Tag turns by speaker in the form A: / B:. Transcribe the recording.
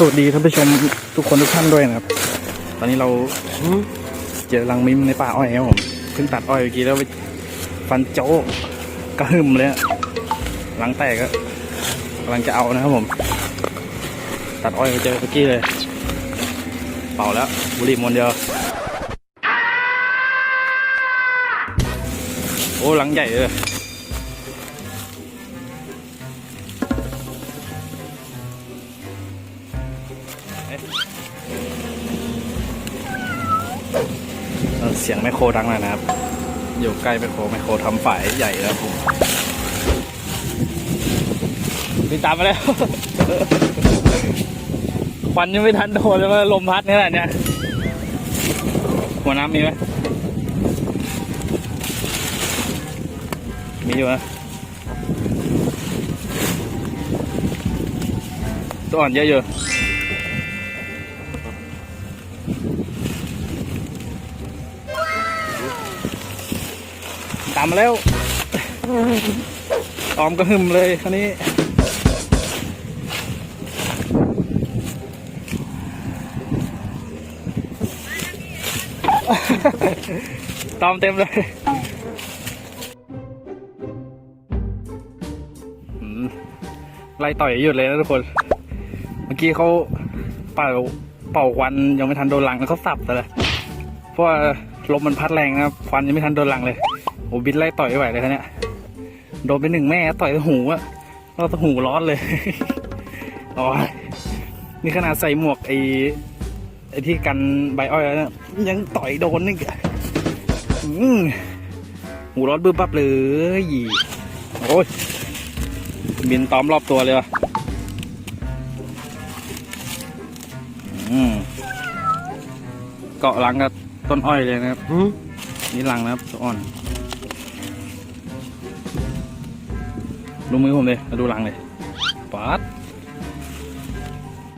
A: สวัสดีท่านผู้ชมทุกคนทุกท่านด้วยนะครับ ตอนนี้เราเจอรังมิมในป่าอ้อยครับผมเพิ่งตัดอ้อยเมื่อกี้แล้วไปฟันโจกกระหึ่มเลยอะหลังแตกก็กำลังจะเอานะครับผม ตัดอ้อยไปเจอเมื่อกี้เลย เป่าแล้วบุหรี่มวนเดียวโอ้หลังใหญ่เลย เสียงไมโครดังหน่อยนะครับ อยู่ใกล้ไมโครไมโครทำฝ่ายใหญ่แล้วผมติดตามมาแล้ว ควันยังไม่ทันโดนเลยว่าลมพัดนี่แหละเนี่ย หัวน้ำมีไหมมีอยู่นะตัวอ่อนเยอะอยู่ ตามมาแล้วออมก็หึมเลยคันนี้ ตอมเต็มเลยไล่ต่อยหยุดเลยนะทุกคน เมื่อกี้เขาเป่าเป่าควันยังไม่ทันโดนหลังแล้วเขาสับแต่ลยเพราะว่าลมมันพัดแรงนะครับควันยังไม่ทันโดนหลังเลย โอ้บินไล่ต่อยไม่ไหวเลยครับเนี่ยโดนไปหนึ่งแม่ต่อยหูอะเราตะหูร้อนเลยโอ้ยนี่ขนาดใส่หมวกไอ้ไอ้ที่กันใบอ้อยแล้วนะยังต่อยโดนนี่อะอื้อหูร้อนบึ้บปั๊บเลยโอ้ยบินตอมรอบตัวเลยว่ะอืมเกาะหลังกับต้นอ้อยเลยนะครับนี่ลังนะครับตัวอ่อน ดูมือผมเลยมาดูหลังเลยปัด